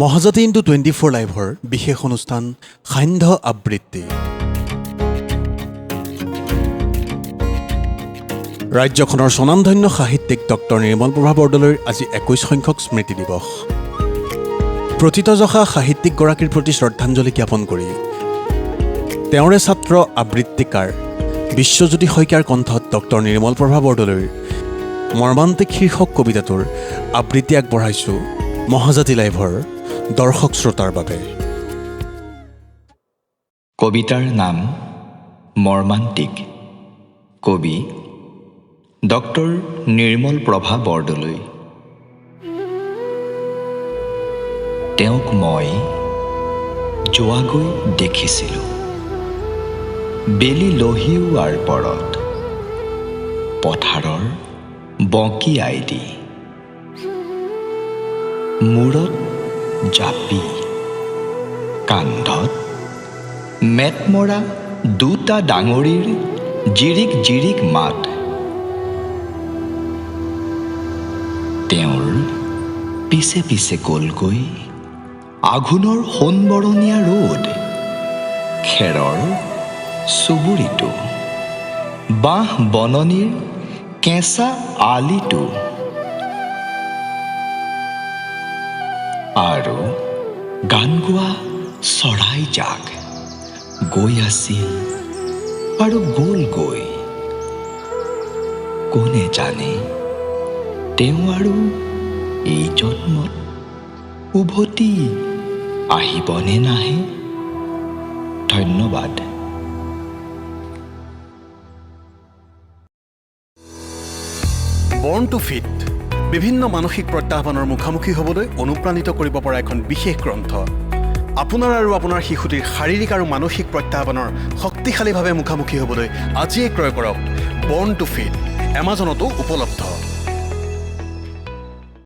মহাজাতি ইণ্ডু twenty four লাইভৰ বিশেষ অনুষ্ঠান সান্ধ্য আবৃত্তি। ৰাজ্যখনৰ স্বনামধন্য সাহিত্যিক ডক্টৰ নিৰ্মল প্ৰভা বৰদলৈৰ আজি একৈছ সংখ্যক স্মৃতি দিৱস। প্ৰতিতযশা সাহিত্যিকগৰাকীৰ প্ৰতি শ্ৰদ্ধাঞ্জলি জ্ঞাপন কৰি তেওঁৰে ছাত্ৰ আবৃত্তিকাৰ বিশ্বজ্যোতি শইকীয়াৰ কণ্ঠত ডক্টৰ নিৰ্মল প্ৰভা বৰদলৈৰ মৰ্মান্তিক শীৰ্ষক কবিতাটোৰ আবৃত্তি আগবঢ়াইছোঁ। মহাজাতি লাইভৰ দৰ্শক শ্ৰোতাৰ বাবে। কবিতাৰ নাম মৰ্মান্তিক। কবি ডক্টৰ নিৰ্মল প্ৰভা বৰদলৈ। তেওঁক মই যোৱাগৈ দেখিছিলোঁ। বেলি লহিওৱাৰ পৰত পথাৰৰ বঁকি আইদি মূৰত জাপি কান্ধত মেটমৰা দুটা ডাঙৰীৰ জিৰিক জিৰিক মাত। তেওঁৰ পিছে পিছে গ'লগৈ আঘোণৰ সোণবৰণীয়া ৰ'দ খেৰৰ চুবুৰীটো বাঁহ বননিৰ কেঁচা আলিটো। আৰু গান গোৱা চৰাই জাক গৈ আছিল আৰু গ'ল গৈ কোনে জানে, তেওঁ আৰু এই জন্মত উভতি আহিবনে নাহে? ধন্যবাদ। বৰ্ণ টু ফিট বিভিন্ন মানসিক প্ৰত্যাহ্বানৰ মুখামুখি হ'বলৈ অনুপ্ৰাণিত কৰিব পৰা এখন বিশেষ গ্ৰন্থ। আপোনাৰ আৰু আপোনাৰ শিশুটিৰ শাৰীৰিক আৰু মানসিক প্ৰত্যাহ্বানৰ শক্তিশালীভাৱে মুখামুখি হ'বলৈ আজিয়েই ক্ৰয় কৰক বৰ্ণ টু ফিট এমাজনতো উপলব্ধ।